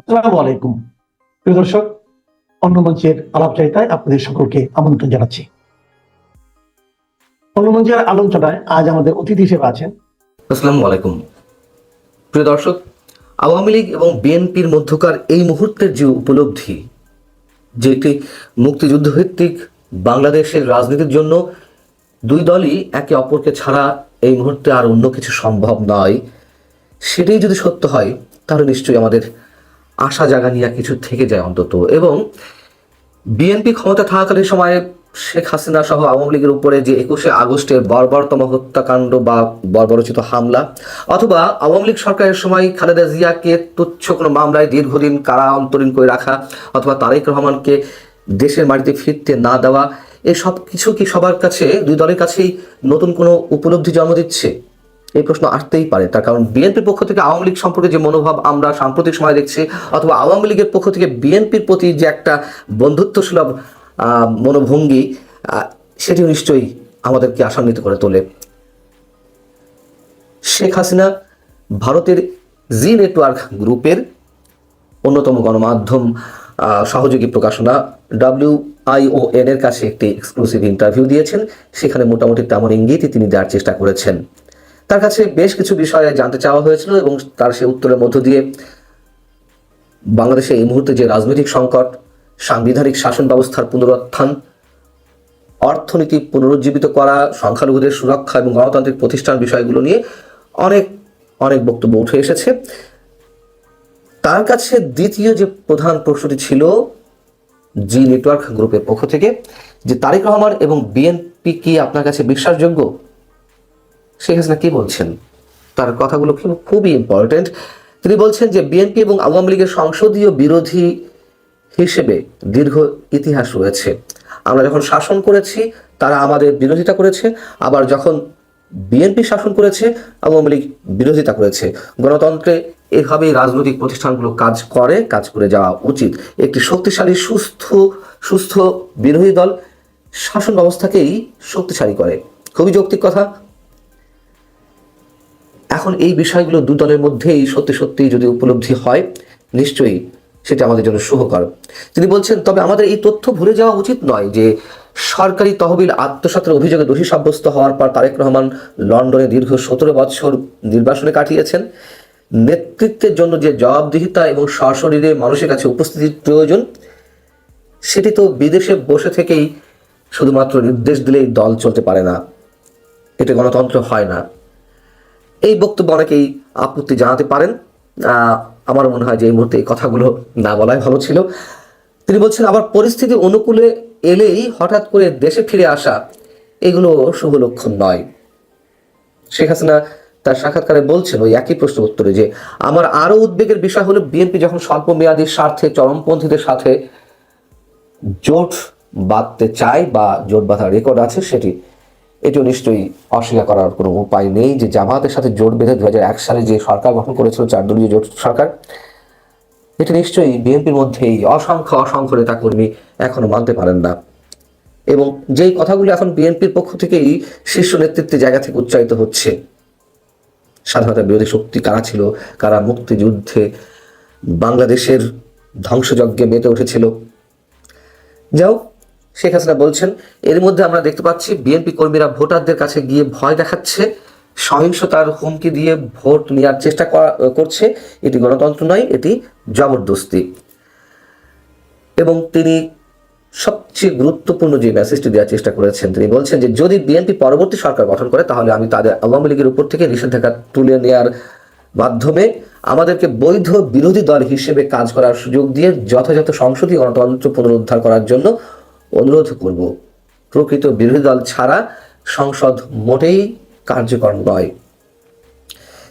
আসসালামু আলাইকুম। প্রিয় দর্শক, অন্য মঞ্চের আলাপচারিতায় আপনাদের সকলকে আমন্ত্রণ জানাচ্ছি। অন্য মঞ্চের আলোচনায় আজ আমাদের অতিথি হিসেবে আছেন। আসসালামু আলাইকুম। প্রিয় দর্শক, আওয়ামী লীগ এবং বিএনপির মধ্যকার এই মুহূর্তের যে উপলব্ধি, যে একটি মুক্তিযুদ্ধ ভিত্তিক বাংলাদেশের রাজনীতির জন্য দুই দলই একে অপরকে ছাড়া এই মুহূর্তে আর অন্য কিছু সম্ভব নয়, সেটাই যদি সত্য হয়, তাহলে নিশ্চয়ই আমাদের আশা জাগা নিয়ে কিছু থেকে যায় অন্তত। এবং বিএনপি ক্ষমতা থাকাকালীন সময়ে শেখ হাসিনা সহ আওয়ামী লীগের উপরে যে একুশে আগস্টের বর্বরতম হত্যাকাণ্ড বা বর্বরচিত হামলা অথবা আওয়ামী লীগ সরকারের সময় খালেদা জিয়াকে তুচ্ছ কোনো মামলায় দীর্ঘদিন কারা অন্তরীণ করে রাখা অথবা তারেক রহমানকে দেশের মাটিতে ফিরতে না দেওয়া, এসব কিছু কি সবার কাছে, দুই দলের কাছেই নতুন কোনো উপলব্ধি জন্ম দিচ্ছে? এই প্রশ্ন আসতেই পারে। তার কারণ বিএনপির পক্ষ থেকে আওয়ামী লীগ সম্পর্কে যে মনোভাব আমরা সাম্প্রতিক সময় দেখছি, অথবা আওয়ামী লীগের পক্ষ থেকে বিএনপির প্রতি যে একটা বন্ধুত্বসুলভ মনোভঙ্গি সেটিও নিশ্চয়ই আমাদেরকে আশান্বিত করে তোলে। শেখ হাসিনা ভারতের জি নেটওয়ার্ক গ্রুপের অন্যতম গণমাধ্যম সহযোগী প্রকাশনা ডাব্লিউ আইওএন এর কাছে একটি এক্সক্লুসিভ ইন্টারভিউ দিয়েছেন। সেখানে মোটামুটি তেমন ইঙ্গিতই তিনি দেওয়ার চেষ্টা করেছেন। তার কাছে বেশ কিছু বিষয়ে জানতে চাওয়া হয়েছিল এবং তার সেই উত্তরের মধ্য দিয়ে বাংলাদেশে এই মুহূর্তে যে রাজনৈতিক সংকট, সাংবিধানিক শাসন ব্যবস্থার পুনরুত্থান, অর্থনীতি পুনরুজ্জীবিত করা, সংখ্যালঘুদের সুরক্ষা এবং গণতান্ত্রিক প্রতিষ্ঠান বিষয়গুলো নিয়ে অনেক অনেক বক্তব্য উঠে এসেছে। তার কাছে দ্বিতীয় যে প্রধান প্রশ্নটি ছিল জি নেটওয়ার্ক গ্রুপের পক্ষ থেকে, যে তারেক রহমান এবং বিএনপি কি আপনার কাছে বিশ্বাসযোগ্য? শেখ হাসিনা কি বলছেন? তার কথাগুলো কিন্তু খুবই ইম্পর্টেন্ট তিনি বলছেন যে, বিএনপি এবং আওয়ামী লীগের সংসদীয় বিরোধী হিসেবে দীর্ঘ ইতিহাস রয়েছে। আমরা যখন শাসন করেছি, তারা আমাদের বিরোধিতা করেছে। আবার যখন বিএনপি শাসন করেছে, আওয়ামী লীগ বিরোধিতা করেছে। গণতন্ত্রে এভাবেই রাজনৈতিক প্রতিষ্ঠানগুলো কাজ করে কাজ করে যাওয়া উচিত। একটি শক্তিশালী, সুস্থ সুস্থ বিরোধী দল শাসন ব্যবস্থাকেই শক্তিশালী করে। খুবই যৌক্তিক কথা। এখন এই বিষয়গুলো দু দলের মধ্যেই সত্যি সত্যি যদি উপলব্ধি হয়, নিশ্চয়ই সেটা আমাদের জন্য শুভকর। তিনি বলছেন, তবে আমাদের এই তথ্য ভুলে যাওয়া উচিত নয় যে সরকারি তহবিল আত্মসাতের অভিযোগে দোষী সাব্যস্ত হওয়ার পর তারেক রহমান লন্ডনে দীর্ঘ সতেরো বছর নির্বাসনে কাটিয়েছেন। নেতৃত্বের জন্য যে জবাবদিহিতা এবং সশরীরে মানুষের কাছে উপস্থিতির প্রয়োজন, সেটি তো বিদেশে বসে থেকেই শুধুমাত্র নির্দেশ দিলেই দল চলতে পারে না। এটা গণতন্ত্র হয় না। এই বক্তব্য অনেকেই আপত্তি জানাতে পারেন। আমার মনে হয় যে এই মুহূর্তে এই কথাগুলো না বলাই ভালো ছিল। তিনি বলছেন আবার পরিস্থিতি অনুকূলে এলেই হঠাৎ করে দেশে ফিরে আসা, এগুলো শুভ লক্ষণ নয়। শেখ হাসিনা তার সাক্ষাৎকারে বলছেন, ওই একই প্রশ্ন উত্তরে যে, আমার আরও উদ্বেগের বিষয় হলো, বিএনপি যখন স্বল্প মেয়াদী স্বার্থে চরমপন্থীদের সাথে জোট বাঁধতে চায় বা জোট বাঁধার রেকর্ড আছে, সেটি এটিও নিশ্চয়ই অস্বীকার করার কোনো উপায় নেই যে জামায়াতের সাথে জোট বেঁধে দুই হাজার এক সালে যে সরকার গঠন করেছিল, চার দলীয় জোট সরকার, এটা নিশ্চয়ই বিএনপির মধ্যেই অসংখ্য অসংখ্য নেতাকর্মী এখনও মানতে পারেন না। এবং যেই কথাগুলি এখন বিএনপির পক্ষ থেকেই শীর্ষ নেতৃত্বের জায়গা থেকে উচ্চারিত হচ্ছে, স্বাধীনতা বিরোধী শক্তি কারা ছিল, কারা মুক্তিযুদ্ধে বাংলাদেশের ধ্বংসযজ্ঞে মেতে উঠেছিল। যাও শেখ হাসিনা বলছেন, এর মধ্যে আমরা দেখতে পাচ্ছি বিএনপি কর্মীরা ভোটারদের কাছে গিয়ে ভয় দেখাচ্ছে, সহিংসতার হুমকি দিয়ে ভোট নেওয়ার চেষ্টা করছে, এটি গণতন্ত্র নয়, এটি জবরদস্তি। এবং তিনি সবচেয়ে গুরুত্বপূর্ণ যে মেসেজটি দেওয়ার চেষ্টা করেছেন, তিনি বলছেন যে, যদি বিএনপি পরবর্তী সরকার গঠন করে, তাহলে আমি তাদের আওয়ামী লীগের উপর থেকে নিষেধাজ্ঞা তুলে নেওয়ার মাধ্যমে আমাদেরকে বৈধ বিরোধী দল হিসেবে কাজ করার সুযোগ দিয়ে যথাযথ সংসদীয় গণতন্ত্র পুনরুদ্ধার করার জন্য অনুরোধ করব, প্রকৃত বিরোধী দল ছাড়া সংসদ মোটেই কার্যকর নয়।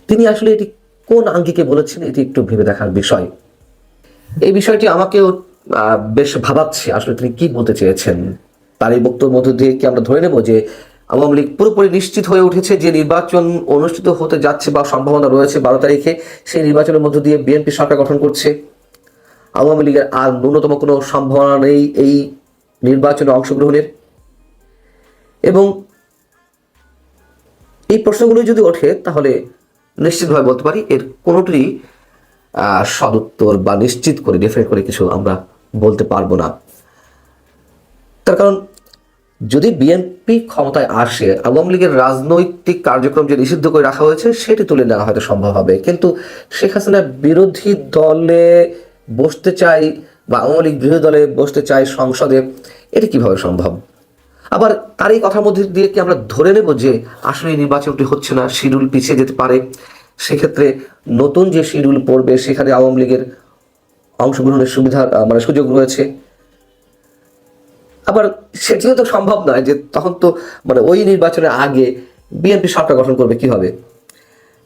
তিনি আসলে এটি কোন আঙ্গিকে বলেছেন, এটি একটু ভেবে দেখার বিষয়। এই বিষয়টি আমাকেও বেশ ভাবাচ্ছে, আসলে তিনি কি বলতে চেয়েছেন। তার এই বক্তব্যের মধ্য দিয়ে কি আমরা ধরে নেব যে, আওয়ামী লীগ পুরোপুরি নিশ্চিত হয়ে উঠেছে যে নির্বাচন অনুষ্ঠিত হতে যাচ্ছে বা সম্ভাবনা রয়েছে বারো তারিখে, সেই নির্বাচনের মধ্য দিয়ে বিএনপি সরকার গঠন করছে। আওয়ামী লীগের আর ন্যূনতম কোনো সম্ভাবনা নেই এই নির্বাচনে অংশগ্রহণের। এবং এই প্রশ্নগুলো যদি ওঠে, তাহলে নিশ্চিতভাবে বলতে পারি এর কোনোটি সদুত্তর বা নিশ্চিত করে ডিফাইন করে কিছু আমরা বলতে পারব না। তার কারণ, যদি বিএনপি ক্ষমতায় আসে, আওয়ামী লীগের রাজনৈতিক কার্যক্রম যে নিষিদ্ধ করে রাখা হয়েছে, সেটি তুলে নেওয়া হয়তো সম্ভব হবে। কিন্তু শেখ হাসিনা বিরোধী দলে বসতে চাই বা আওয়ামী লীগ বিরোধী দলে বসতে চায় সংসদে, এটি কীভাবে সম্ভব? আবার তার এই কথার মধ্যে দিয়ে কি আমরা ধরে নেব যে আসলে নির্বাচনটি হচ্ছে না, শিডিউল পিছিয়ে যেতে পারে? সেক্ষেত্রে নতুন যে শিডিউল পড়বে, সেখানে আওয়ামী লীগের অংশগ্রহণের সুবিধা মানে সুযোগ রয়েছে। আবার সেটিও তো সম্ভব নয় যে তখন তো মানে ওই নির্বাচনের আগে বিএনপি সরকার গঠন করবে কীভাবে?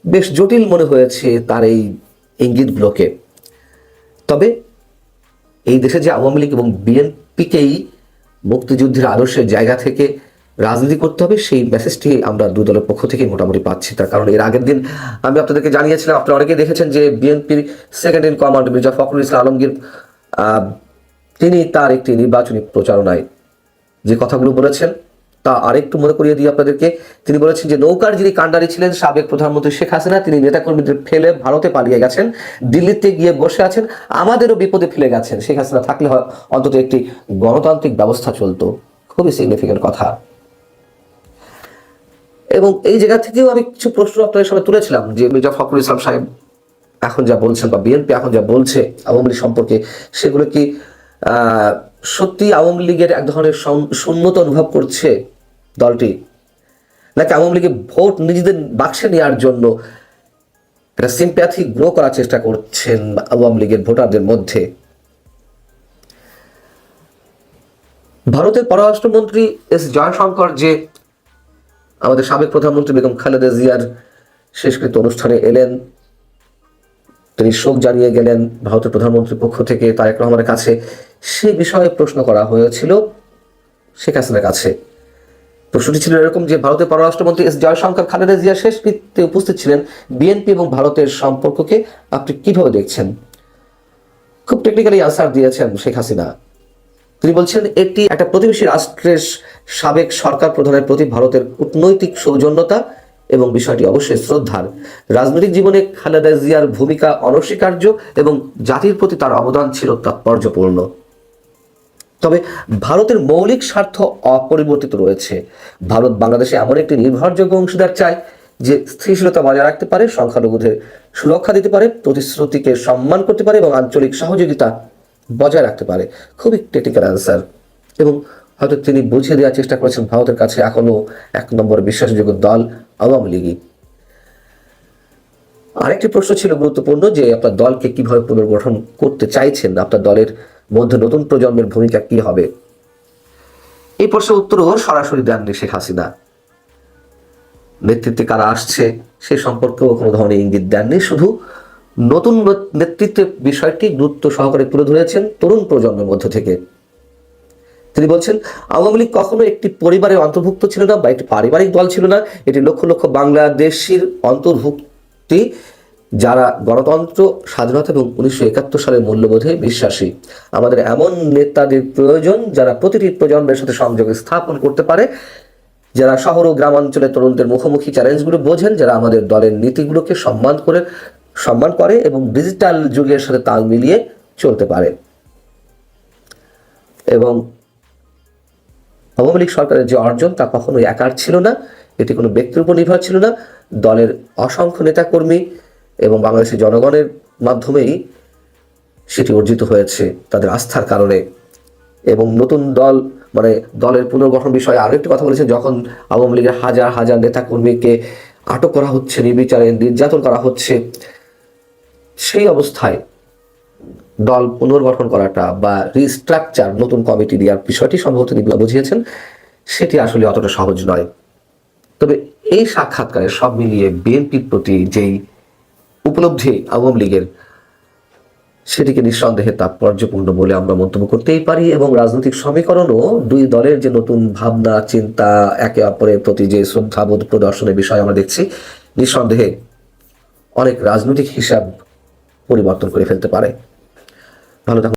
বেশ জটিল মনে হয়েছে তার এই ইঙ্গিতগুলোকে। তবে এই দেশে যে আওয়ামী লীগ এবং বিএনপিকেই মুক্তিযুদ্ধের আদর্শের জায়গা থেকে রাজনীতি করতে হবে, সেই মেসেজটি আমরা দুই দলের পক্ষ থেকে মোটামুটি পাচ্ছি। তার কারণ এর আগের দিন আমি আপনাদেরকে জানিয়েছিলাম, আপনারা অনেকেই দেখেছেন যে বিএনপির second in command Mirza Fakhrul Islam Alamgir তিনি তার একটি নির্বাচনী প্রচারণায় যে কথাগুলো বলেছেন তা আরেকটু মনে করিয়ে দিই আপনাদেরকে। তিনি বলেছেন যে, নৌকার যিনি কাণ্ডারি ছিলেন, সাবেক প্রধানমন্ত্রী শেখ হাসিনা, তিনি নেতাকর্মীদের ফেলে ভারতে পালিয়ে গেছেন, দিল্লিতে গিয়ে বসে আছেন, আমাদেরও বিপদে ফেলে গেছেন। শেখ হাসিনা থাকলে অন্তত একটি গণতান্ত্রিক ব্যবস্থা চলতো। খুবই সিগনিফিকেন্ট কথা। এবং এই জায়গা থেকেও আমি কিছু প্রশ্ন আপনাদের সামনে তুলেছিলাম, যে মির্জা ফখরুল ইসলাম সাহেব এখন যা বলছেন বা বিএনপি এখন যা বলছে আওয়ামী লীগ সম্পর্কে, সেগুলো কি সত্যি আওয়ামী লীগের এক ধরনের শূন্যতা অনুভব করছে? দলটি। নাকি আওয়ামী লীগের ভোট নিজেদের বাক্সে নেওয়ার জন্য একটা সিম্প্যাথি গ্রো করার চেষ্টা করছেন আওয়ামী লীগের ভোটারদের মধ্যে? ভারতের পররাষ্ট্রমন্ত্রী এস জয়শঙ্কর যে আমাদের সাবেক প্রধানমন্ত্রী বেগম খালেদা জিয়ার শেষকৃত অনুষ্ঠানে এলেন, তিনি শোক জানিয়ে গেলেন ভারতের প্রধানমন্ত্রীর পক্ষ থেকে তারেক রহমানের কাছে। সে বিষয়ে প্রশ্ন করা হয়েছিল শেখ হাসিনার কাছে। প্রশ্নটি ছিল এরকম যে, ভারতের পররাষ্ট্রমন্ত্রী এস জয়শঙ্কর খালেদা জিয়া শেষকৃত্যে উপস্থিত ছিলেন বিএনপি এবং ভারতের সম্পর্ককে। আপনি কীভাবে দেখছেন? খুব টেকনিক্যালি আনসার দিয়েছেন শেখ হাসিনা। তিনি বলছেন এটি একটা প্রতিবেশী রাষ্ট্রের সাবেক সরকার প্রধানের প্রতি ভারতের কূটনৈতিক সৌজন্যতা এবং বিষয়টি অবশ্যই শ্রদ্ধার। রাজনৈতিক জীবনে খালেদা জিয়ার ভূমিকা অনস্বীকার্য এবং জাতির প্রতি তার অবদান ছিল তাৎপর্যপূর্ণ। তবে ভারতের মৌলিক স্বার্থ অপরিবর্তিত রয়েছে। ভারত বাংলাদেশে এমন একটি নির্ভরযোগ্য অংশীদার চায় যে স্থিতিশীলতা বজায় রাখতে পারে, সংখ্যালঘুদের সুরক্ষা দিতে পারে, প্রতিশ্রুতিকে সম্মান করতে পারে এবং আঞ্চলিক সহযোগিতা বজায় রাখতে পারে। খুবই টেকনিক্যাল অ্যান্সার এবং হয়তো তিনি বুঝিয়ে দেওয়ার চেষ্টা করেছেন, ভারতের কাছে এখনও এক নম্বর বিশ্বাসযোগ্য দল আওয়ামী লীগই। আরেকটি প্রশ্ন ছিল গুরুত্বপূর্ণ যে আপনার দলকে কীভাবে পুনর্গঠন করতে চাইছেন? আপনার দলের মধ্যে নতুন প্রজন্মের ভূমিকা কি হবে? এই প্রশ্নের উত্তরও সরাসরি দেননি শেখ হাসিনা। নেতৃত্বে কারা আসছে সে সম্পর্কেও কোনো ধরনের ইঙ্গিত দেননি। শুধু নতুন নেতৃত্বের বিষয়টি গুরুত্ব সহকারে তুলে ধরেছেন তরুণ প্রজন্মের মধ্য থেকে। তিনি বলছেন, আওয়ামী লীগ কখনো একটি পরিবারের অন্তর্ভুক্ত ছিল না বা একটি পারিবারিক দল ছিল না। এটি লক্ষ লক্ষ বাংলাদেশির অন্তর্ভুক্তি যারা গণতন্ত্র, স্বাধীনতা এবং উনিশশো একাত্তর সালের মূল্যবোধে বিশ্বাসী। আমাদের এমন নেতাদের প্রয়োজন যারা প্রতিটি প্রজন্মের সাথে সংযোগ স্থাপন করতে পারে, যারা শহর ও গ্রামাঞ্চলে তরুণদের মুখোমুখি চ্যালেঞ্জগুলো বোঝেন, যারা আমাদের দলের নীতিগুলোকে সম্মান করে সম্মান করে এবং ডিজিটাল যুগের সাথে তাল মিলিয়ে চলতে পারে। এবং আওয়ামী লীগ সরকারের যে অর্জন তা কখনোই একার ছিল না, এটি কোনো ব্যক্তির উপর নির্ভর ছিল না। দলের অসংখ্য নেতাকর্মী এবং বাংলাদেশের জনগণের মাধ্যমেই সেটি অর্জিত হয়েছে তাদের আস্থার কারণে। এবং নতুন দল মানে দলের পুনর্গঠন বিষয়ে আরও একটি কথা বলেছেন, যখন আওয়ামী লীগের হাজার হাজার নেতাকর্মীকে আটক করা হচ্ছে, নির্বিচারে নির্যাতন করা হচ্ছে, সেই অবস্থায় দল পুনর্গঠন করাটা বা রিস্ট্রাকচার নতুন কমিটি দেওয়ার বিষয়টি সম্ভবত বুঝিয়েছেন, সেটি আসলে অতটা সহজ নয়। তবে এই সাক্ষাৎকারে সব মিলিয়ে বিএনপির প্রতি যেই উপলব্ধি আওয়ামী লীগের, সেটিকে নিঃসন্দেহে তাৎপর্যপূর্ণ বলে আমরা মন্তব্য করতেই পারি এবং রাজনৈতিক সমীকরণও দুই দলের যে নতুন ভাবনা, চিন্তা, একে অপরের প্রতি যে শ্রদ্ধাবোধ প্রদর্শনের বিষয় আমরা দেখছি, নিঃসন্দেহে অনেক রাজনৈতিক হিসাব পরিবর্তন করে ফেলতে পারে। ভালো থাকুন।